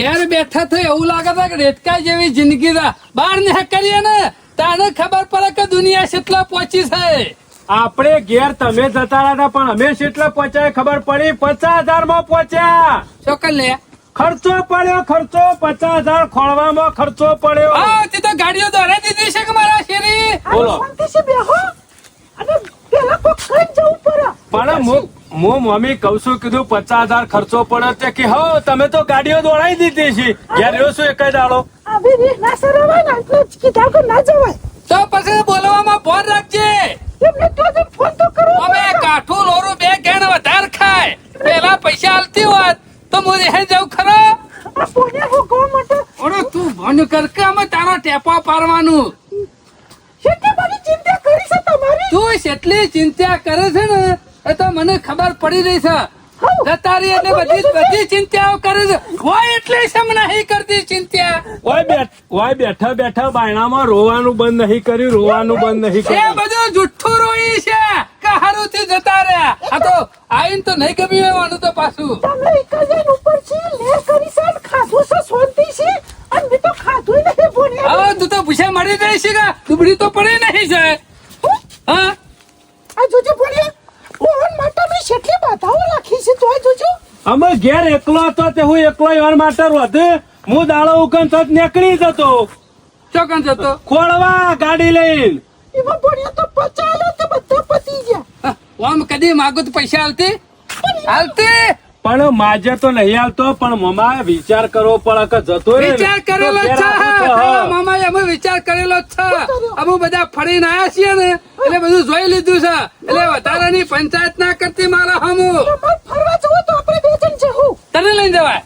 ઘેર બેઠા તો એવું લાગે છે કે રેટકા જેવી જિંદગી છે. બહાર ને કરીએ ને તાને ખબર પડે કે દુનિયા કેટલા પહોંચી છે. આપણે ઘેર તમે જતા રહ્યા હતા પણ અમે કેટલા પહોંચ્યા ખબર પડી પચાસ હજારમાં પહોંચ્યા. શું લે? ખર્ચો પડ્યો ખર્ચો પચાસ હજાર ખોળવામાં ખર્ચો પડ્યો. હા તે તો ગાડીઓ દોરે દીધી છે કે મારા શેરી? બોલો. શાંતિથી બેહો. અને પેલા કોક કઈ જવું પડે. પણ હું હું મમ્મી કઉ છું કીધું પચાસ હજાર ખર્ચો પડ્યો તે કે હો તમે તો ગાડીઓ દોડાવી દીધી છે. ઘેર રહ્યો છું એક દાડો. તો પછી બોલવામાં ફોન રાખજે. એમને તો તમે ફોન તો કરો. અમે કાઠું લોરું બે ગેણ વધાર ખાય. પેલા પૈસા આલતી હોત તો હું રહે જાઉં ખરો? તું ભણ કર કે અમે તારો ટેપા પાડવાનું. કેટલી બધી ચિંતા કરી છે તમારી? તું એટલી ચિંતા કરે છે ને એ તો મને ખબર પડી રહી છે. ગતારી એટલે બધી બધી ચિંતાઓ કરે છે. હોય એટલે સમ નહીં કરતી ચિંતા? હોય બેઠ હોય બેઠા બેઠા બાયણામાં રોવાનું બંધ નહીં કર્યું રોવાનું બંધ નહીં એ બધું જુઠ્ઠું રોઈ છે. કે હારું થી જતા રહ્યા. આ તો આઈન તો નહીં ગમ્યું એવાનું તો પાછું. તમે એકજન ઉપર છે લેર કરી છે ખાધું છે શાંતિ છે. અને મેં તો ખાધું નહીં બોને હવે તું તો પૂછે મળી જાય છે કે? દુબળી તો પડી નહીં છે. હા? આ જોજો બોલે ઓહન માટે મેં કેટલી બાધાઓ રાખી છે તોય જોજો. અમે ઘેર એકલો હતો તે હું એકલો એવા માટે વધે હું દાળો ઉકન થત નીકળી જતો. ચોકન જતો? ખોળવા ગાડી લઈને. એમાં બોલે તો પચાલો તો બધા પતી ગયા. ઓમ કદી માગું તો પૈસા હાલતી હાલતી પણ માજે તો નહીં આવતો પણ મમા વિચાર કરવો પડે કે જતો વિચાર કરેલો છે. મમા અમે વિચાર કરેલો જ છે. અમે બધા ફરીને આવ્યા છીએ ને એટલે બધું જોઈ લીધું છે. એટલે વધારાની પંચાયત ના કરતી મારા હમુ. ફરવા જવું તો આપણે બે જણ જવું તને લઈને જવાય.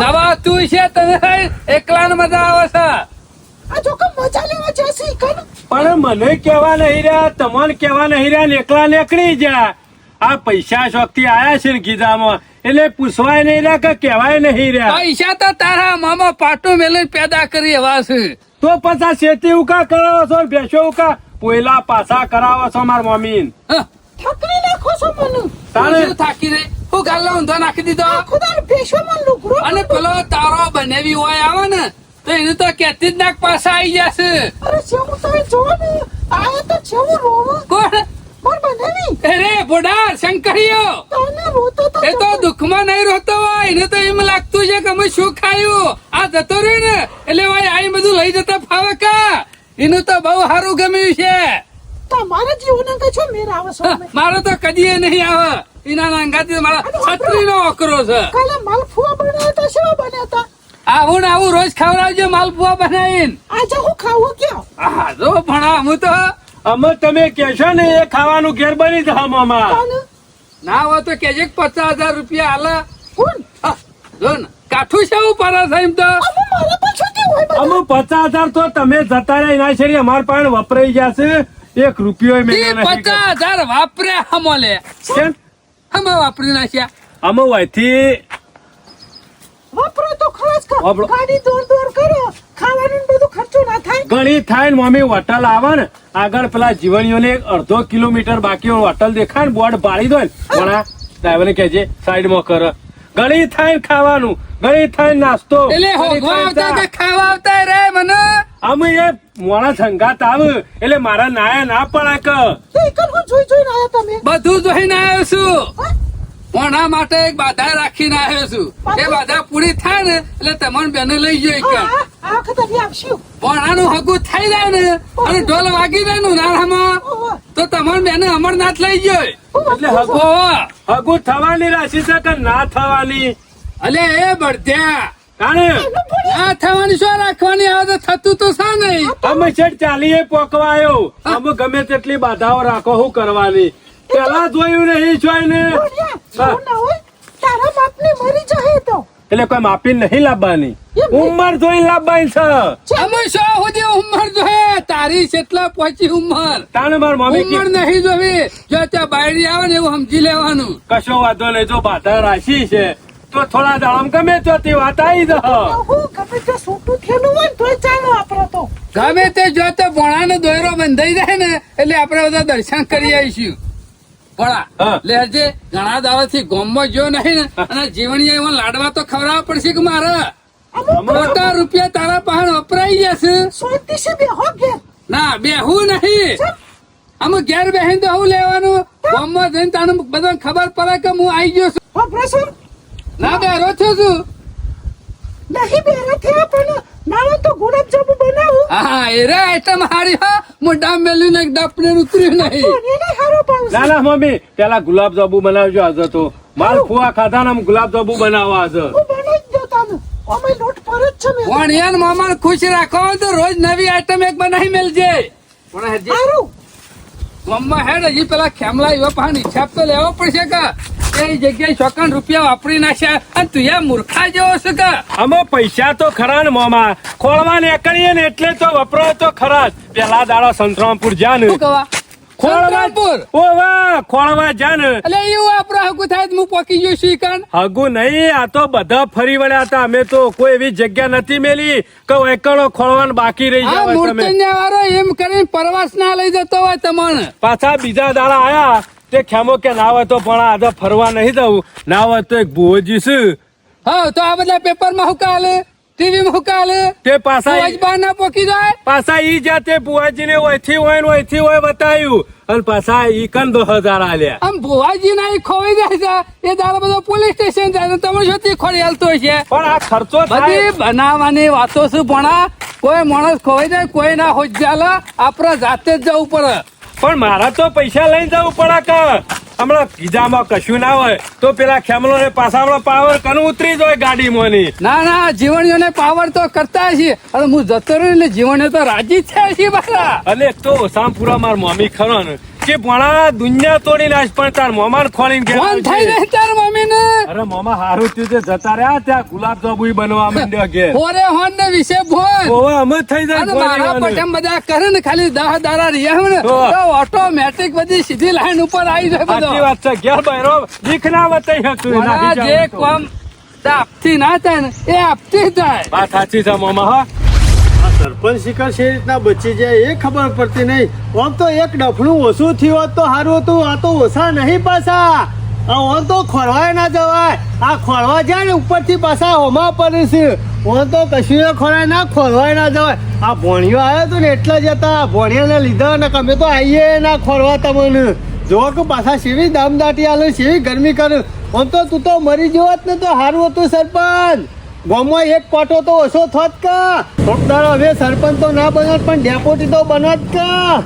જવા તું છે તને એકલા મજા આવે છે. આ જો કે મજા લેવા જશે કન. પણ મને કેવા નહીં રહ્યા તમને કેવા નહીં રહ્યા એકલા નીકળી જા આ. પૈસા શોખથી આયા છે ને ગીધામાં. એટલે પૂછવાય નહીં રહ્યા કે કહેવાય નહીં રહ્યા? પૈસા તો તારા મામા પાટું મેલીને પેદા કરી એવા છે. તો પછી શેતી ઉકા કરાવો છો ભેસો ઉકા? પોયલા પાછા કરાવો છો માર મમ્મી હા, ઠકરી નાખો છો મને. તારે? થાકી રે. હું ગાલ્લા ઊંધો નાખી દીધો. ખુદાર ભેસો મન લુકરો અને પેલો તારો બનેવી હોય આવે ને તો એને તો કેતી જ નાક પાછા આવી જશે. અરે જેવું તો જો ને. આ તો જેવું રોવો. કોણ? માર બનેવી અરે બોડા શંકરીયો તને રોતો તો એ તો દુઃખમાં નહીં રોતો હોય એને તો એમ લાગતું છે કે અમે શું ખાયું? આ જતો રહ્યો ને એટલે ભાઈ આ બધું લઈ જતા ફાવે કા એનું તો બહુ સારું ગમ્યું છે. તમારા જીવન અંગે છો મેર આવે છો મારો તો કદી નહીં આવે. એના નાંગાથી મારા છત્રી નો અકરો છે. કાલે માલફુઆ બનાવ્યા હતા શું બન્યા હતા? આવું ને આવું રોજ ખવડાવજો માલપુઆ બનાવીને. આજે હું ખાવું ક્યાં? હા જો ભણા હું તો અમે તમે કહેશો ને એ ખાવાનું ઘેર બની જ મામા ના હોય તો કેજે પચાસ હજાર રૂપિયા કોણ? જો ને કાઠું છે હું પારા છે તો. અમે પચાસ હજાર તો તમે જતા રહ્યા એના છે અમાર પાસે વપરાઈ જશે એક રૂપિયો પચાસ હજાર વાપર્યા હમો અમે વાપરી નાખ્યા. અમે વયથી વાપરો તો ખર્ચ ગાડી દોડ દોડ કરો. ખાવાનું બધું ખર્ચો ના થાય. ઘણી થાય ને મમ્મી હોટલ આવે ને. આગળ પેલા જીવણીઓને અડધો કિલોમીટર બાકી હોટલ દેખાય ને બોર્ડ બાળી દો ને. વણા ડ્રાઈવરને કહેજે સાઈડમાં કર. ઘણી થાય ને ખાવાનું ઘણી થાય ને નાસ્તો. ઘણી. ખાવા આવતા રે મને? અમે એ મોડા સંગાત આવે. એટલે મારા નાયા ના પડાક કે. તો એકલ જોઈ જોઈને બધું જોઈને આવ્યો છું. હા? માટે એક બાધા રાખીને આવ્યો છું. એ બાધા પૂરી થાય ને એટલે તમને બેને લઈ જાય ભણાનું હગું થઈ જાય ને અને ઢોલ વાગી જાય ને ઉનાળામાં તો તમારે બેને અમરનાથ લઈ જાય એટલે હગો હગું થવાની રાશિ છે કે ના થવાની? અલે એ બળધ્યા આ થવાની શું રાખવાની? આવે તો થતું તો શા નહીં. અમે છેડ ચાલીએ પોકવાયો. અમે ગમે તેટલી બાધાઓ રાખો હું કરવાની? પેલા જોયું નહીં જોઈને ને. જેવું ના હોય તારા મરી જાય તો. એટલે કોઈ માફી નહીં લાવવાની. ઉંમર જોઈ લાવવાની છે. અમે શો સુધી ઉંમર જોહે? તારી કેટલા પહોંચી ઉંમર. તાણે માર મમ્મી ઉંમર નહીં જોવી જો ત્યાં બાયડી આવે ને એવું સમજી લેવાનું. કશો વાંધો નહીં જો બાધા રાશી છે તો થોડા દામ ગમે તો તે વાત આવી દો હું ગમે તે સૂટું થયેલું હોય તો ચાલો આપણે તો. ગમે તે જો તે ભોણાનો દોયરો બંધાઈ જાય ને એટલે આપણે બધા દર્શન કરી આવીશું. હા. લેજે ઘણા દાડાથી ગોમમાં જો નહીં ને અને જીવણી એવા લાડવા તો ખવડાવવા પડશે કે મારે? અમુક ખોટા રૂપિયા તારા પાસે વપરાઈ જશે ના બેહું નહીં. અમે ઘેર બેહીને તો હું લેવાનું? ગામમાં જઈને તને બધા ખબર પડે કે હું આવી ગયો છું. ના બેરો થયો છું નહીં બેરા થયા પણ મારો તો ગુલાબ જાંબુ બનાવું. હા એ રે આઈટમ હારી હા મોઢા મેલ્યું ને ડપને ઉતર્યું નહીં. પણ એને હારો પાઉં ના ના મમ્મી પેલા ગુલાબ જાંબુ બનાવજો આજે તો. માલ ફુવા ખાધા ને ગુલાબ જાંબુ બનાવવા આજે. હું બનાવી જ દો તને. અમે લોટ પર જ છે મેં. વણિયાન મામાને ખુશ રાખો તો રોજ નવી આઈટમ એક બનાવી મેલજે. પણ હજી હારું. હેડ હજી પેલા ખેમલા એવા પાણી હિસાબ તો લેવો પડશે કે? એ જગ્યાએ ચોકન રૂપિયા વાપરી નાખ્યા અને તું યા મૂર્ખા જેવો છે કે? અમે પૈસા તો ખરા ને મોમાં. ખોળવા નીકળીએ ને એટલે તો વપરો તો ખરા પેલા દાડો સંતરામપુર જા ને ખોળવાપુર ઓ વાહ ખોળવા જા ને એટલે એવું આપડે હગુ થાય તો હું પોકી ગયો છું કાન. હગુ નહીં આ તો બધા ફરી વળ્યા હતા. અમે તો કોઈ એવી જગ્યા નથી મેલી કે એકડો ખોળવાનું બાકી રહી જાય મૂર્તન્યા વાળો એમ કરીને પરવાસ ના લઈ જતો હોય તમને. પાછા બીજા દાડા આયા. તે ખેમો કે ના હોય તો પણ આજે ફરવા નહીં જવું ના હોય તો એક ભુવજી છે હા તો આ બધા પેપરમાં હુકાલે ટીવી માં હુકાલે તે પાછા યજમાન ના પોકી જાય? પાછા ઈ જાતે ભુવાજી ને ઓયથી હોય ને ઓયથી હોય બતાવ્યું અને પાછા ઈ કન દો હજાર આલ્યા. આમ ભુવાજી ના ઈ ખોવાઈ જાય છે. એ દાડો બધો પોલીસ સ્ટેશન જાય. તો તમે શું ખોરી હાલતો છે. પણ આ ખર્ચો બધી બનાવવાની વાતો શું ભણા? કોઈ માણસ ખોવાઈ જાય કોઈ ના હોય ચાલે આપડે જાતે જ જવું પડે. પણ મારા તો પૈસા લઈને જવું પડે કે હમણાં ગીજામાં કશું ના હોય તો પેલા ખેમલો ને પાછા હમણાં પાવર કનું ઉતરી જાય ગાડીમાં ની ના ના જીવણીઓને પાવર તો કરતા છે અને હું જતો રહ્યો એટલે જીવણીઓ તો રાજી જ છીએ બારા અને તો સામપુરા માર મમ્મી ખરો ને. કે ભણા દુનિયા તોડી નાખ પણ તાર મોમાન ખોલીને ઘેર ફોન થઈ. તાર ને અરે મોમા હારું થયું છે જતા રહ્યા ત્યાં ગુલાબ જાંબુ બનવા માંડ્યો કે ઓરે હોન ને વિશે ભોન ઓવા અમે થઈ જાય મારા પટમ બધા કરે ને ખાલી દહ દારા રહ્યા ને તો. ઓટોમેટિક બધી સીધી લાઈન ઉપર આવી જાય બધો. સાચી વાત છે ઘેર બહેરો દીખ ના વતાઈ હતું વડા જે કોમ તો. આપતી ના થાય ને એ આપતી થાય. વાત સાચી છે મોમા હા. આ સરપંચ શિકાર છે રીતના બચી જાય એ ખબર પડતી નહીં. આમ તો એક ડફણું ઓછું થયું હોત તો સારું હતું, આ તો ઓછા નહીં પાછા. આ ઓન તો ખોરવાય ના જવાય. આ ખોરવા જાય ને ઉપરથી પાછા હોમા પડે છે. ઓન તો કશું ખોરાય ના, ખોરવાય ના જવાય. આ ભોણિયો આવ્યો હતો ને એટલા જ હતા. ભોણિયાને લીધા ને અમે તો આવીએ ના ખોરવા તમને. જો કે પાછા સેવી દામદાટી આલે સેવી ગરમી કરે. આમ તો તું તો મરી જવાત ને તો સારું હતું સરપંચ. ગામમાં એક પાટો તો ઓછો થોત કા? થોડદાર હવે સરપંચ તો ના બનત, પણ ડેપોટી તો બનત કા?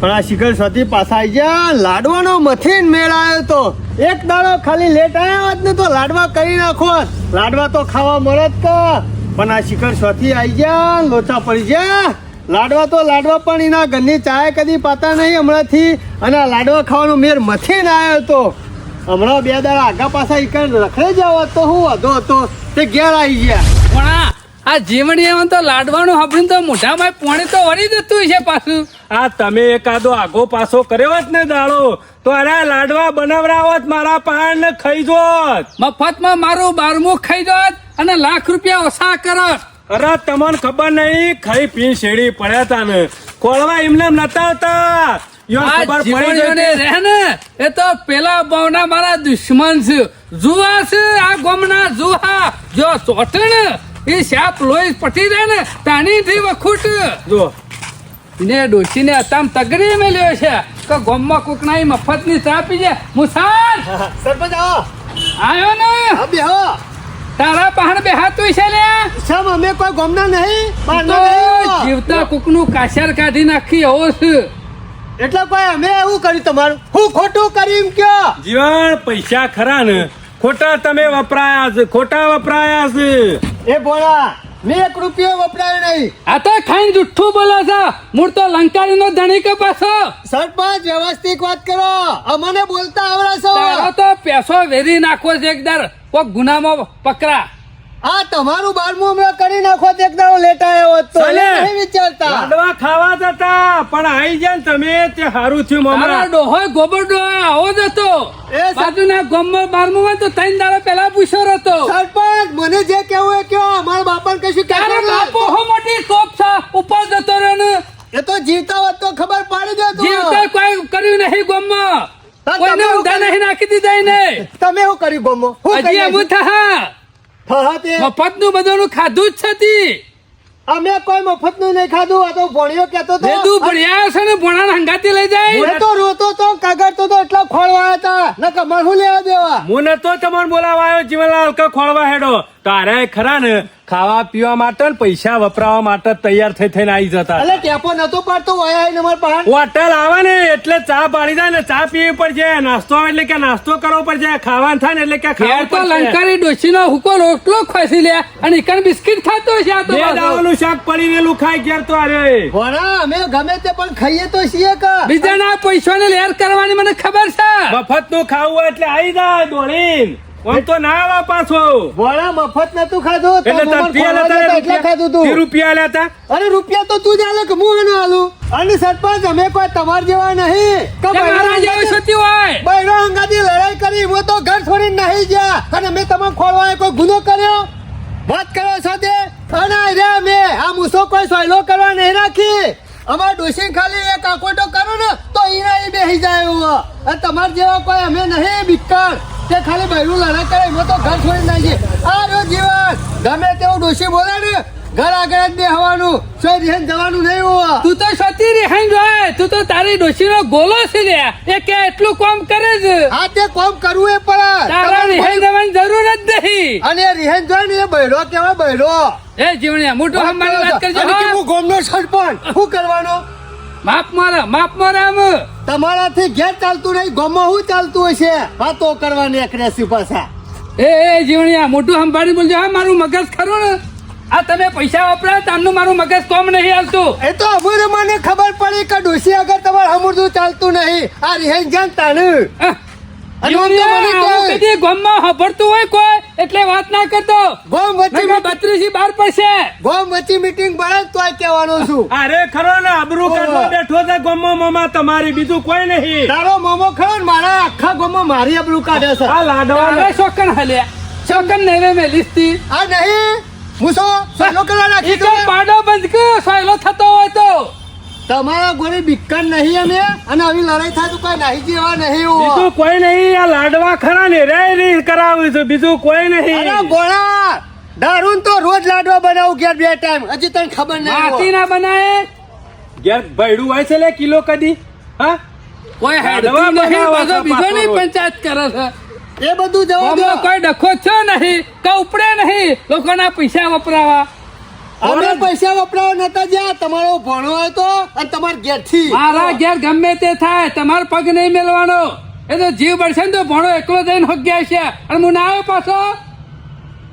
પણ આ શિખર સતી પાછા આવી ગયા. લાડવાનો મથીન મેળ આવ્યો તો. એક દાડો ખાલી લેટ આવ્યો જ ને તો લાડવા કરી નાખો લાડવા તો ખાવા મળત કા? પણ આ શિખર સતી આવી ગયા. લોચા પડી ગયા. લાડવા તો લાડવા પણ એના ઘરની ચાય કદી પાતા નહીં હમણાંથી. અને લાડવા ખાવાનો મેર મથીન આવ્યો તો. હમણાં બે દાડા આગા પાછા ઈકણ રખડે જાવ તો હું વધો હતો? તે ઘેર આવી ગયા. પણ આ આ જીવણી એમાં તો લાડવાનું સાંભળીને તો મોઢામાં પોણે તો વળી જતું છે પાછું. આ તમે એકાદો આગો પાછો કર્યો જ ને દાડો. તો અરે લાડવા બનાવરાવત મારા પાન ને ખાઈ જોત મફતમાં મારું બારમું ખાઈ દોત અને લાખ રૂપિયા ઓછા કરત અરે તમને ખબર નહીં ખાઈ પી શેડી પડ્યા તા ને. કોળવા એમને નતા આવતા. રહે ને એ તો પેલા બહુના મારા દુશ્મન છે. જુવા છે આ ગોમના જુહા જો ચોટણ એ સાપ લોહી પટી જાય ને તાની થી વખૂટ. જો. ને ડોશીને અતામ તગડી મેલ્યો છે. કે ગોમમાં કોક ના મફતની ચા પી જાય મુસાર! સરપંચ આવો. આયો ને? તારા બેહો તારા પહાડ બેહાતું છે લે સમ અમે કોઈ ગમના નહીં. જીવતા કુકનું કાશર કાઢી નાખી એવો છે. એટલે કોઈ અમે એવું કર્યું તમારું. હું ખોટું કર્યું એમ કયો? જીવન પૈસા ખરા ને. ખોટા તમે વપરાયા છે ખોટા વપરાયા છે. એ ભોળા મેં એક રૂપિયો વપરાયો નહીં. આ તો ખાઈને જુઠ્ઠું બોલો છો. મૂળ તો લંકારી નો ધણી કે પાછો? સરપંચ વ્યવસ્થિત વાત કરો. અમને બોલતા આવડે તારો છો તો પેસો વેરી નાખો છે એકદર. કોક ગુનામાં પકડા આ તમારું બારમું હમણાં કરી નાખો એક દાડો લેટ આવ્યો હોત તો નહીં વિચારતા. લાડવા ખાવા જતા પણ આઈ જાય તમે તે હારું થયું તારા ડોહો ગોબર ડોહો આવો જ હતો. એ બાજુના ગામમાં બારમું માં તો ત્રણ દાડા પહેલા પૂછ્યો હતો સરપંચ મને જે કેવું એ કયો. અમારા બાપાને કશું ક્યારે બાપો હો મોટી તોપ છે. ઉપર જતો રહ્યો ને. એ તો જીવતા હોત તો ખબર પાડી દે જીવતા કોઈ કર્યું નહીં ગોમમાં. કોઈને ઊંધા નહીં નાખી દીધા એને. તમે શું કર્યું ગોમો હું હજી એમ થા હા તે બધાનું નું ખાધું જ છે તી. અમે કોઈ મફતનું નહીં ખાધું આ તો ભણ્યો કેતો તો વેદુ ભણ્યા છે ને ભણાને હંગાતી લઈ જાય. હું તો રોતો તો કાગળતો તો એટલા ખોળવાયા હતા. ન કમર હું લેવા દેવા? મને તો તમને બોલાવા આવ્યો જીવનલાલ કે ખોળવા હેડો. તારે ખરા ને ખાવા પીવા માટે ને પૈસા વપરાવા માટે તૈયાર થઈ થઈને આવી જતા એટલે ટેપો નતો પાડતો પાસે હોટલ આવે ને એટલે ચા પાડી જાય ને ચા પીવી પડશે. નાસ્તો આવે એટલે કે નાસ્તો કરવો પડશે ખાવાનું થાય ને એટલે કે ઘેર ખાવું તો પડશે. લંકારી ડોશીનો હુકો રોટલો ખસી લે અને ઈકણ બિસ્કિટ ખાતો છે આ તો દાવાનું શાક પડી રહેલું ખાય ઘેર તો અરે ભણા અમે ગમે તે પણ ખાઈએ તો છીએ કા. બીજાના પૈસાને લેર કરવાની મને ખબર છે. મફતનું ખાવું એટલે આવી જાય દોડીને. તો ના આવા પાછો. ભણા મફત નતું ખાધું? એટલે ખાધું તું. રૂપિયા લેતા અરે રૂપિયા તો તું જ આલે કે હું એને આલું? અને સરપંચ અમે કોઈ તમાર જેવા નહીં. કે તે મારા જેવી સતી હોય? બૈરો અંગાદી લડાઈ કરી હું તો ઘર છોડીને નહીં ગયા. અને મેં તમે ખોળવા કોઈ ગુનો કર્યો? વાત કરો સાથે. અને રે મેં આ મૂસો કોઈ સોયલો કરવા નહીં રાખી. અમાર ડોસી ખાલી એક આકોટો કરો ને તો અહીંયા એ બેસી જાય એવું અને તમાર જેવા કોઈ અમે નહીં બિક્કર તે ખાલી બહેરું લડા કરે એમાં તો ઘર છોડી નાખીએ આ રહ્યો જીવન. ગમે તેવું ડોસી બોલે ને ઘર આગળ જ બેહવાનું. સોય રિહન જવાનું નહીં હોવા તું તો સતી રિહાઈન જોય તું તો તારી ડોશીનો ગોલો છે લે એ કે એટલું કામ કરે છે. આ તે કોમ કરવું એ પડે. તારા રિહાઈ જવાની જરૂર જ નહીં. અને એ રિહેન જોય ને એ બહેરો કેવા બૈરો. એ જીવણિયા મોટું હંભાની વાત કરજો. કે હું ગોમનો સરપંચ શું કરવાનો? માપ મારા માપ મારા આમ. તમારાથી ઘેર ચાલતું નહીં ગોમમાં શું ચાલતું હશે વાતો કરવાની એક રેસી પાછા એ એ જીવણિયા મોટું સંભાળી બોલજો. હા મારું મગજ ખરું ને? આ તમે પૈસા વપરા તારનું મારું મગજ કોમ નહીં હાલતું. એ તો અમુર મને ખબર પડી કે ડોસી અગર તમારે અમુરતું ચાલતું નહીં. આ રિહેન જાન તાનું. કદી ગામમાં સાંભળતું હોય કોઈ એટલે વાત ના કરતો. ગોમ વચ્ચે બત્રીસી બાર પડશે. ગોમ વચ્ચે મીટિંગ બળે તોય કહેવાનો છું. અરે ખરો ને આબરૂ કાઢવા બેઠો છે ગમો મમા તમારી બીજું કોઈ નહીં. તારો મોમો ખરો ને મારા આખા ગોમો મારી અબરૂ કાઢે છે. આ લાડવા શોકન હાલ્યા શોકન નેવે મે લીસ્તી આ નહીં. મૂસો સોયલો કરવા નાખી તો પાડો બંધ કર સોયલો થતો હોય તો. તમારા ગોળી બિક્કન નહીં અમે અને આવી લડાઈ થાય તો કોઈ નહીં જેવા નહીં. બીજું કોઈ નહીં આ લાડવા ખરા ને રે રે કરાવ્યું છે બીજું કોઈ અરે ગોળા દારૂન તો રોજ લાડવા બનાવું ઘેર બે ટાઈમ હજી તને ખબર માટી નહીં ના બનાય? ઘેર ભૈડું હોય છે લે કિલો કદી? હા? કોઈ હેડવા નહીં બનાવવા બીજો નહીં પંચાયત કરે છે. એ બધું જવા દો. ગામમાં કોઈ ડખો છો નહીં કે ઉપડે નહીં લોકોના પૈસા વપરાવા. અમે પૈસા વપરાવો નતા જ્યાં. તમારો ભણો હોય તો અને તમારા ઘેરથી. મારા ઘેર ગમે તે થાય તમારો પગ નહીં મેળવાનો એ તો જીવ બળશે ને તો ભણો એકલો જઈને હોગ્યા છે. અને હું ના આવ્યો પાછો?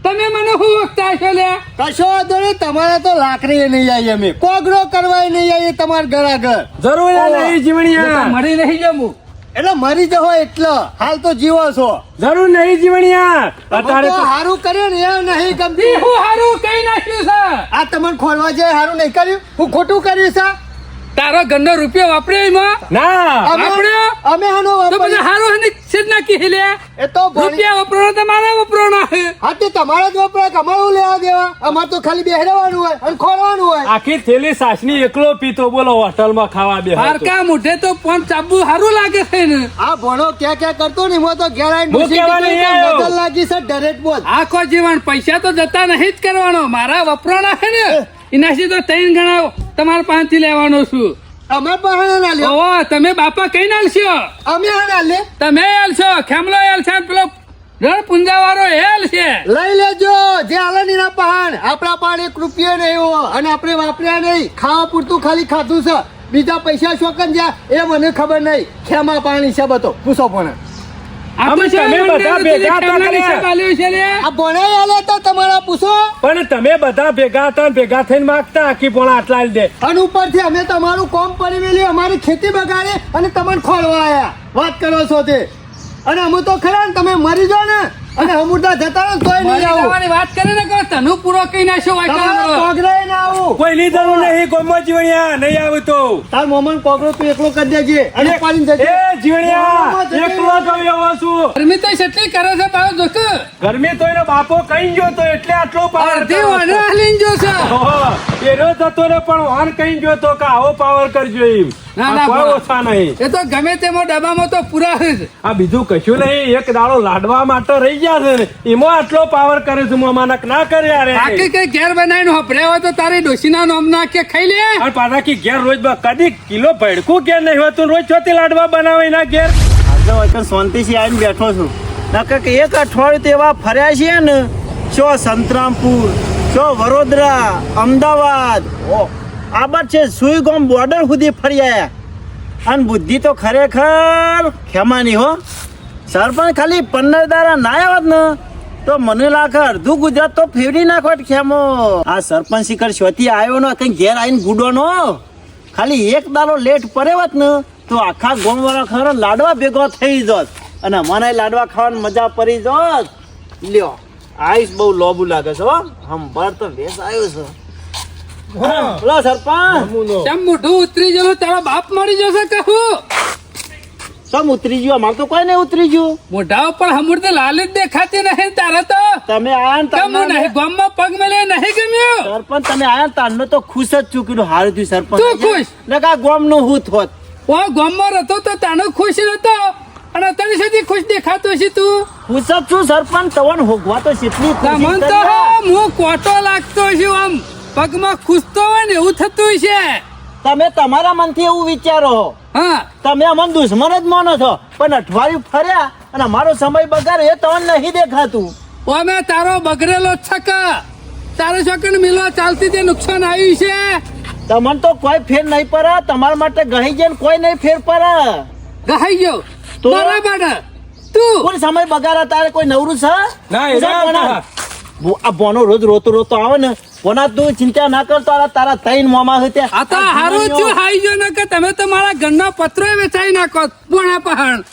તમે મને શું વખતા છો લે? કશો વાંધો નહીં તમારે તો લાકડી નહીં આવી અમે. કોગડો કરવાય નહીં આવી તમારા ઘર આગળ. જરૂર નહીં જીવણી મળી નહીં જમું એટલે મરી જવો એટલે. હાલ તો જીવો છો. જરૂર નહીં જીવણિયા. અત્યારે તો હારું કર્યું ને એ નહીં ગમતી. હું હારું કઈ નાખ્યું છે? આ તમને ખોલવા જાય હારું નહીં કર્યું? હું ખોટું કર્યું છે? તારો ઘરનો રૂપિયો વાપર્યો એમાં? ના. અમે વાપર્યો? અમે આનો તો પછી હારો હને છેદ નાખી લે એ તો રૂપિયા વપરાણો તમારે વપરાણો છે. હા તે તમારે જ વપરાય કે અમારું લેવા દેવા? અમાર તો ખાલી બેહરવાનું હોય અને ખોલવાનું હોય. આખી થેલી સાસની એકલો પીતો બોલો હોટલમાં ખાવા બે પારકા મુઠે તો પણ ચાબુ હારું લાગે છે ને. આ ભણો ક્યાં ક્યાં કરતો ને હું તો ઘેર આવીને હું લાગી છે ડરેટ બોલ. આખો જીવન પૈસા તો જતા નહીં જ કરવાનો. મારા વપરાણા છે ને. એનાથી તો ત્રણ ગણા તમારા પાંચથી લેવાનો છું. અમે પણ ના લ્યો ઓહો તમે બાપા કઈ નાલશો અમે હા ના લે તમે એલશો ખેમલો એલ છે? પેલો રણ પુંજાવાળો એલ છે? લઈ લેજો. જે આલે નીના પહાણ. આપણા પાણ એક રૂપિયો નહીં અને આપણે વાપર્યા નહીં. ખાવા પૂરતું ખાલી ખાધું છે. બીજા પૈસા શોકન જ્યાં એ મને ખબર નહીં. ખેમા પાણી છે બધો. પૂછો પણ. અમે તમે બધા તો ભેગા હતા તમારા પૂછો. પણ તમે બધા ભેગા હતા ભેગા થઈને માગતા આખી પોણા આટલા દે. અને ઉપરથી અમે તમારું કોમ પરિવેલી અમારી ખેતી બગાડે અને તમને ખોળવા આવ્યા વાત કરો છો તે. અને અમે તો ખરા ને તમે મરી જાઓ ને. અને અમૃતા જતા રહો ને તોય નહીં આવું. વાત કરે ને કહો તનુ પૂરો કઈ નાખ્યો હોય તમારા કામ. કોગરાએ ના આવું. કોઈ જરૂર નહીં ગોમો જીવણિયા નહીં આવું તો. તાર મોમન કોગરો તું એકલો કરી દેજે અને એ પાડીને જજે. જીવણિયા એકલો જ આવ્યો છું. ગરમી તો એટલી કરે છે તારો દોસ્ત ગરમી તો એનો બાપો કઈ ગયો તો એટલે આટલો પાવર અડધી વાને હાલીને જો છે. એનો જતો રે પણ વાન કઈ ગયો તો કે આવો પાવર કરજો એમ. ના, ના, કોઈ ઓછા નહીં. એ તો ગમે તેમાં ડબ્બામાં તો પૂરા આ બીજું કશું નહીં એક દાડો લાડવા માટે રહી ગયા છે ને એમાં આટલો પાવર કરે છે મામાના ના કરે યાર બાકી કઈ ઘેર બનાવીને હોપડ્યા હોય તો તારી ડોશીના નામ કે ખાઈ લે. અને પાછા ઘેર રોજ કદી કિલો ભડકું ઘેર નહીં હોતું રોજ ચોથી લાડવા બનાવે એના ઘેર. આજે વખત શાંતિથી આવીને બેઠો છું. નકર કે એક અઠવાડિયું એવા ફર્યા છે ને શો સંતરામપુર શો વડોદરા અમદાવાદ ઓ આ બાદ છે સુઈગામ બોર્ડર સુધી ફરી આવ્યા અને બુદ્ધિ તો ખરેખર ખેમાની હો. સરપંચ ખાલી પંદર દારા ના આવત ને, તો મને લાગે અડધું ગુજરાત તો ફેરવી નાખવત ખેમો. આ સરપંચ શિખર શ્વતી આવ્યો ને કઈ ઘેર આવીને ગુડો નો. ખાલી એક દારો લેટ પડેવત ને, તો આખા ગોમવાળા ખર લાડવા ભેગો થઈ જોત. અને મને લાડવા ખાવાની મજા પડી જોત. લ્યો, આઈસ બહુ લોબુ લાગે છે હો. હંભાર તો વેસ આવ્યો છે. બોલો સરપંચ. કેમ મોઢું ઉતરી જવું તારો બાપ મરી જશે કહું સમ ઉતરી ગયો? અમારે તો કોઈ નહીં ઉતરી ગયું. મોઢા ઉપર હમુર તો લાલ દેખાતી નહીં તારે તો. તમે આયા તમને- નહીં ગામમાં પગ મેલે નહીં ગમ્યું? સરપંચ તમે આયા ને તારનો તો ખુશ જ કીધું. હારું થયું સરપંચ. તું ખુશ? ને કા ગોમનું હું થોત ઓ ગામમાં રહેતો તો તાનો ખુશ રહેતો. અને અત્યારે સુધી ખુશ દેખાતો છે તું? ખુશ જ છું સરપંચ. તવન હોગવા તો કેટલી ખુશ મન તો. હું કોટો લાગતો છું આમ. પગમાં ખુશતો હોય ને એવું થતું છે. તમે તમારા મનથી એવું વિચારો હા. તમે અમને દુશ્મન જ માનો છો. પણ અઠવાડિયું ફર્યા અને મારો સમય બગાડ્યો એ તમને નહીં દેખાતું. અમે તારો બગડેલો છક. તારો છકન મિલવા ચાલતી તે નુકસાન આવ્યું છે. તમને તો કોઈ ફેર નહીં પડે. તમારા માટે ગહી જઈને કોઈ નહીં ફેર પડે. ગહાઈ ગયો. તો? બરાબર તું. કોઈ સમય બગાડા? તારે કોઈ નવરું છે? ના, એ આ બોનો રોજ રોતો રોતો આવે ને. કોના તું ચિંતા ના કરતો આ તારા તૈન મોમાં હોય આ તો હારું છું હાઈ જો ને કે તમે તો મારા ઘરના પત્રો વેચાઈ નાખો પોણા પહાણ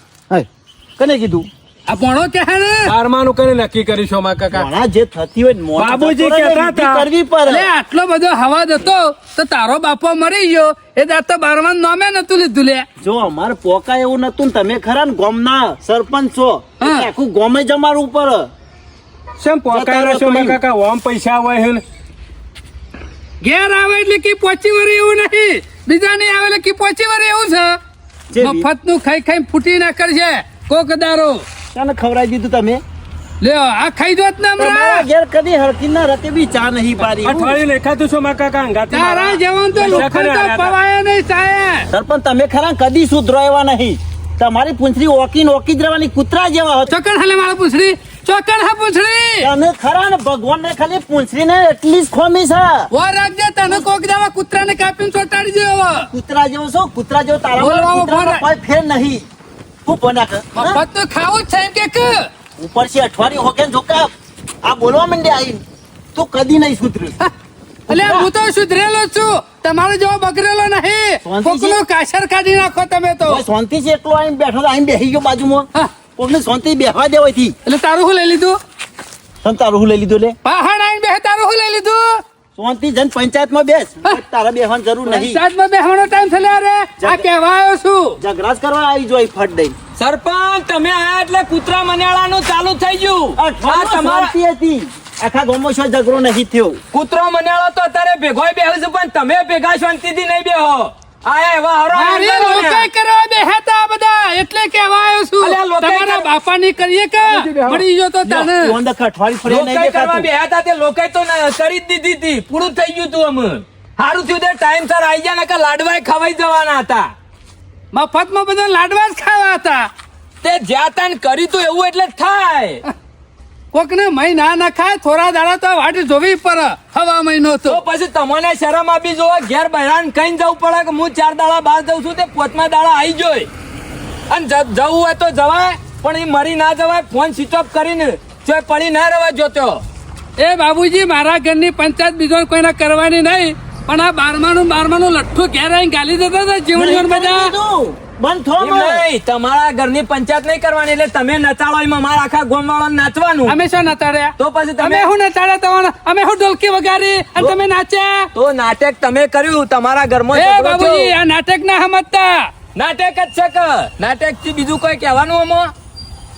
કને કીધું? આ પોણો કે હે ને? બારમાનું કરી નક્કી કરીશું અમારા કાકા? ઘણા જે થતી હોય ને બાબુજી કહેતા હતા. કરવી પડે. લે આટલો બધો હવા હતો તો તારો બાપો મરી ગયો. એ દાંત તો બારમા નોમે નતું લીધું લે. જો અમારે પોકા એવું નતું ને તમે ખરા ને ગોમના સરપંચ છો આખું ગોમે જ અમારું ઉપર. શેમ પોકા છો મા કાકા? ઓમ પૈસા હોય હે ને. ઘેર આવે એટલે કે પોચી વરે એવું નહીં. બીજા નહીં આવે એટલે કે પોચી વરે એવું છે? મફતનું ખાઈ ખાઈ ફૂટી ના કરશે કોક દારો. તને ખવડાવી દીધું તમે? લ્યો આ ખાઈ જોત ને હમણાં. ઘેર કદી હરકી ના રતે બી ચા નહીં પારી અઠવાડિયું લેખાતું છો મારા કાકા ગાતી તારા જવાન તો પૈસા તો પવાય નહીં સાહેબ સરપંચ તમે ખરા કદી સુધરો એવા નહીં. તમારી પૂંછડી ઓકી ને ઓકી જ રહેવાની કૂતરા જેવા હતો ચકર હાલે મારા પૂછડી. ચોકન હા પૂછડી. અને ખરા ને ભગવાન ને ખાલી પૂછડી ને એટલી જ ખોમી છે. વો રાખજે તને કોક દાવા કાપી કાપીને ચોટાડી દે હવે. કૂતરા જેવો છો? કૂતરા જેવો તારા બોલવા કોઈ ફેર નહીં. તું બના કર મફત તો ખાવું જ છે એમ કે ઉપર છે અઠવાડિયું હોકે ને જોકા આ બોલવા માંડે આઈ. તું કદી નહીં સુધર્યું એટલે હું તો સુધરેલો છું. તમારો જેવો બગરેલો નહીં? કોકનો કાશર કાઢી નાખો તમે તો. શાંતિ છે એટલો આઈને બેઠો આઈને બેહી ગયો બાજુમાં. હા, કોકને શાંતિ બેહવા દેવાથી એટલે તારું હું લઈ લીધું? તમ તારું હું લઈ લીધું લે? પહાડ આઈને બે તારું હું લઈ લીધું? શાંતિ જન પંચાયતમાં બેસ. તારા બેહવાની જરૂર નહીં. પંચાયતમાં બેહવાનો ટાઈમ થયો અરે. આ કહેવા આવ્યો છું. ઝઘડા કરવા આવી જોઈ ફટ દઈ સરપંચ તમે આયા એટલે કૂતરા મનાળાનું ચાલુ થઈ ગયું. આ તમારી હતી. આખા ગામમાં શું ઝઘડો નહીં થયો? કૂતરો મનેળો તો અત્યારે ભેગો બેહું છું પણ તમે ભેગા શાંતિથી નહીં બેહો. ના- પૂરું થઈ ગયું તું અમે સારું થયું ટાઈમ સર આવી ગયા નકર લાડવાય ખવાઈ જવાના હતા. મફતમાં બધા લાડવા જ ખાવા હતા. તે જ્યાં તાન કરી તું એવું એટલે થાય. કોકને મહી ના નખાય ખાય થોડા દાડા તો વાટ જોવી પડે. હવા મહિનો તો. પછી તમને શરમ આપી જોવો ઘેર બહેરાન કઈ જવું પડે કે હું ચાર દાડા બહાર જઉં છું તે પોતમાં દાડા આવી જોઈ અને જવું હોય તો જવાય પણ એ મરી ના જવાય ફોન સ્વિચ ઓફ કરીને જો પડી ના રહેવા જોતો. એ બાબુજી મારા ઘરની પંચાયત બીજો કોઈને કરવાની નહીં પણ આ બારમાનું બારમાનું લઠ્ઠું ઘેર આવીને ગાલી દેતા હતા જીવન બધા. બંધ થો નહીં તમારા ઘરની પંચાયત નહીં કરવાની એટલે તમે નચાળો એમાં મારા આખા ગોમ નાચવાનું. અમે શું નતાડ્યા તો પછી તમે શું નચાડ્યા તમારા? અમે શું ઢોલકી વગાડી અને તમે નાચ્યા? તો નાટક તમે કર્યું તમારા ઘરમાં એ બાબુજી આ નાટક ના સમજતા. નાટક જ છે નાટકથી બીજું કોઈ કહેવાનું આમાં?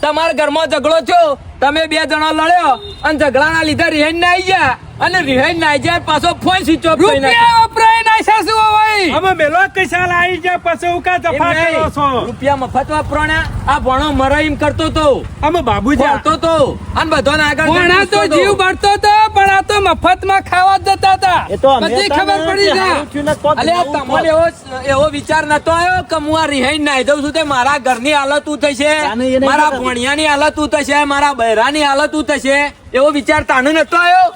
તમારા ઘરમાં ઝઘડો થયો તમે બે જણા લડ્યો અને ઝઘડાના લીધે રેન ના આવી ગયા. અને રિહાઈ નાઈ પાછો ફોન સ્વિચ ઓફ કરી નાખ્યો. રૂપિયા વપરાય ના સાસુ હોય. અમે મેલો કશાલ આવી જાય પછી ઉકા જફા કરો છો? રૂપિયા મફત વાપરવાના આ ભણો મરો એમ કરતો તો. અમે બાબુજી. આવતો તો. અને બધાને આગળ ભણા તો. જીવ બળતો તો પણ આ તો મફતમાં ખાવા જતા હતા. એ તો અમે બધી ખબર પડી જાય. ને નવું તમારે એવો એવો વિચાર નતો આવ્યો કે હું આ રિહાઈ નાઈ દઉં છું તે મારા ઘરની હાલત શું થશે? મારા. ભણિયાની હાલત શું થશે? મારા બહેરાની હાલત શું થશે? એવો વિચાર તાનો નતો આવ્યો?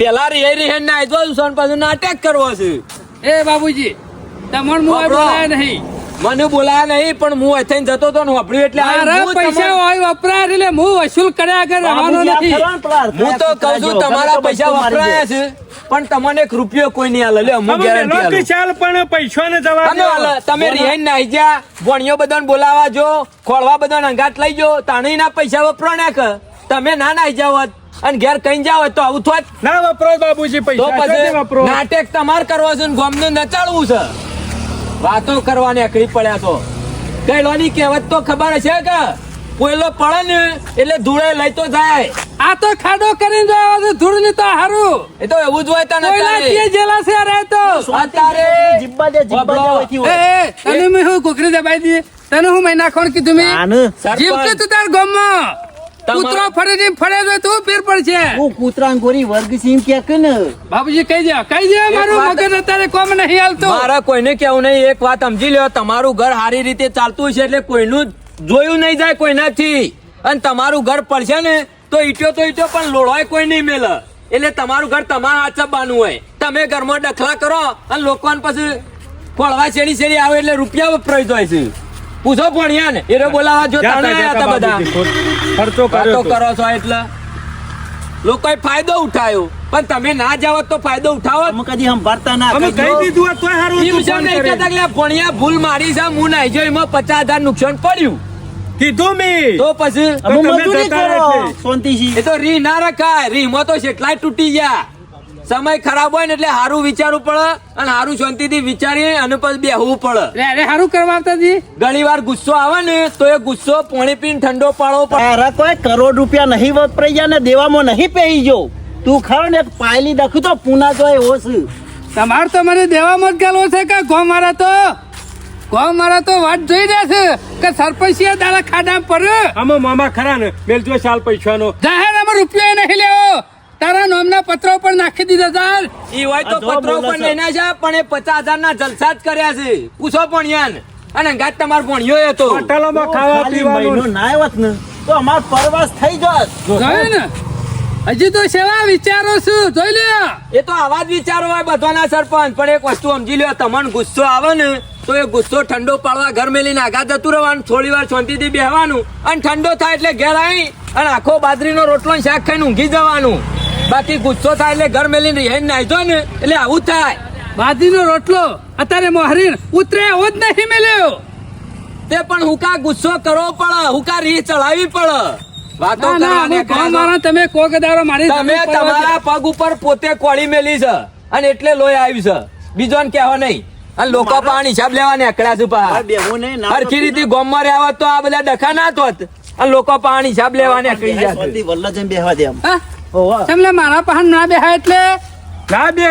પેલા રિહાઈ નાઈ દઉં છું અને પાછું નાટક કરવો છે. એ બાબુજી તમને હું બોલાય નહીં. મને બોલાયા નહીં પણ હું અહીં જતો તો ને વાપર્યું એટલે હું પૈસા હોય વપરાય એટલે હું વસૂલ કર્યા આગળ રહેવાનો નથી. ને હું તો કહું છું તમારા પૈસા વપરાયા છે. પણ તમને એક રૂપિયો કોઈ નહીં હાલે અમુક હું ગેરંટી મેલો ચાલ પણ પૈસા ને જવા તમે તમે રિહાઈ નાઈ જા ભણિયો બધાને બોલાવા જો ખોળવા બધાને અંગાટ લઈ જો તાણી ના પૈસા વપરો કર. તમે ના નાઈ જાવ હોત અને ઘેર કઈ જાવ તો આવું થોત. ના વપરો બાબુજી તો પૈસા પછી વપરો નાટક તમાર કરવો છે ને ગોમને નચાડવું છે. વાતો કરવાની અકડી પડ્યા તો કઈ લોની કહેવત તો ખબર છે કે કોયલો પડે ને એટલે ધૂળે લઈ તો જાય. આ તો ખાડો કરીને જાય છે ધૂળની તો હારું. એ તો એવું જ હોય તને કોઈના કે જેલા છે રે તો. અત્યારે જીબ્બા દે, જીબ્બા દે. એ હોય. એ તને મે હું કુકરી દબાઈ દી તને હું મહિના કોણ કીધું મે? આને. જીવ કે તું તાર ગામમાં? કૂતરો ફરે છે ફરે તો તું ફેર પડશે? હું કૂતરા ગોરી વર્ગ સિંહ કે કે ને? બાબુજી કહી દે કહી દે મારું મગજ અત્યારે કોમ નહીં હાલતો. મારા કોઈને કેવું નહીં એક વાત સમજી લ્યો તમારું ઘર સારી રીતે ચાલતું છે એટલે કોઈનું જોયું નહીં જાય કોઈનાથી. અને તમારું ઘર પડશે ને તો ઈટ્યો તો ઈટ્યો પણ લોળોય કોઈ નહીં મેલે. એટલે તમારું ઘર તમારા હાચબાનું હોય. તમે ઘરમાં ડખલા કરો અને લોકોને પછી ફળવા શેરી શેરી આવે એટલે રૂપિયા વપરાય જાય છે. પૂછો ભણ્યા ને. એને બોલાવા જો તાણે આયા હતા બધા. ખર્ચો કર્યો તો. કરો છો એટલે. લોકોએ ફાયદો ઉઠાયો. પણ તમે ના જાવ તો ફાયદો ઉઠાવો અમે કદી સંભાળતા ના અમે કહી દીધું તો હારું એમ છે નહીં કહેતા કે ભણ્યા ભૂલ મારી છે હું નાઈ જો એમાં પચાસ હજાર નુકસાન પડ્યું. કીધું મેં. તો પછી? અમે તમે મજૂરી કરો. શાંતિથી એ તો રી ના રખાય. રીમાં તો કેટલાય તૂટી ગયા. સમય ખરાબ હોય ને એટલે સારું વિચારવું પડે અને સારું શાંતિથી વિચારી અને પછી બેહવું પડે. અરે સારું કરવા આવતા જી ઘણી વાર ગુસ્સો આવે ને તો એ ગુસ્સો પાણી પીને ઠંડો પાડવો પડે. અરે કોઈ કરોડ રૂપિયા નહીં વપરાઈ ગયા ને દેવામાં નહીં પહેરી જો તું ખાવ ને પાયલી દખું તો પૂના તો એવો છે. તમાર તો મને દેવામાં જ ગાલવો છે કે ગો મારા તો? ગો મારા તો વાત જોઈ રહ્યા છે કે સરપંચીએ દાડા ખાડા પર આમાં મામા ખરા ને મેલજો ચાલ પૈસાનો. જાહેરમાં રૂપિયા નહીં લેવો. તારા નામના પત્રો પણ નાખી દીધા તાર. ઈ હોય તો પત્રો પણ છે. લઈને છે પણ એ પચાસ હજાર ના જલસા જ કર્યા છે. પૂછો ભણ્યાન અને ગાત તમારો ભણ્યો હતો હોટલોમાં ખાવા પીવાનું. ના આવત ને તો અમાર પરવાસ થઈ જત. ગયો ને. હજી તો સેવા વિચારો છું જોઈ લે. એ તો આવા જ વિચારો હોય બધાના સરપંચ પણ એક વસ્તુ સમજી લ્યો તમને ગુસ્સો આવે ને તો એ ગુસ્સો ઠંડો પાડવા ઘર મેલીને આગા જતું રહેવાનું થોડી વાર શાંતિથી બેહવાનું. અને ઠંડો થાય એટલે ઘેર આવી અને આખો બાજરીનો રોટલો શાક ખાઈને ઊંઘી જવાનું. બાકી ગુસ્સો થાય એટલે ઘર મેલીને રિહાઈને નાહી ને એટલે આવું થાય. બાજીનો રોટલો અત્યારે મોહરીન ઉતરે એવો જ નહીં મેલ્યો. તે પણ હુકા ગુસ્સો કરવો પડે હુકા રીહ ચડાવી પડે? વાતો કરવાને તમે કોગદારો મારી તમે તમારા પગ ઉપર પોતે કોળી મેલી છે અને એટલે લોહી આવ્યું છે. બીજો ને કહેવા નહીં. અને લોકો પાણી હિસાબ લેવા નીકળ્યા છે પા. હરખી રીતે ગોમમાં રહ્યા હોત તો આ બધા ડખા ના થોત. અને લોકો પાણી હિસાબ લેવા નીકળી જાય વલ્લા બેહવા દે. તમને મારા પાસે ના બેહાય એટલે? ના બે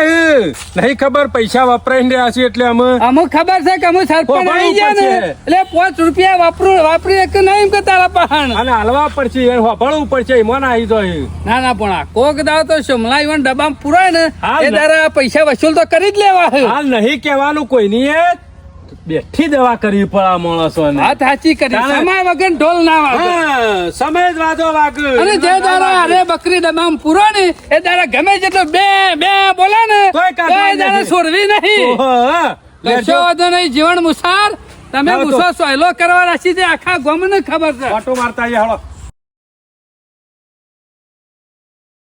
નહીં ખબર પૈસા વપરાઈને રહ્યા છે એટલે અમે. અમુક ખબર છે કે અમુક સરપંચ આવી ગયા ને એટલે પાંચ રૂપિયા વાપરું વાપરી એક નહીં એમ કે તારા પહાણ અને હલવા પડશે એ હોભળવું પડશે એમાં ના આવી તો ના ના પણ આ કોક દાવ તો શમલા ઇવન ડબ્બામાં પુરાય ને એ તારા પૈસા વસૂલ તો કરી જ લેવા હાલ નહીં કહેવાનું કોઈ એ. બેઠી દવા કરવી પડે માણસો ને વાત સાચી કરી. સમય વગર ઢોલ ના વાગે. સમય જ વાજો વાગે. અને જે દારા અરે બકરી દમામ પૂરો ને એ દારા ગમે જેટલો બે બે બોલે ને કોઈ દાડા છોડવી નહીં. લેજો. વાંધો નહીં જીવન મુસાર. તમે મુસાર સહેલો કરવા રાખી છે આખા ગોમને ખબર છે. ઓટો મારતા હાલો.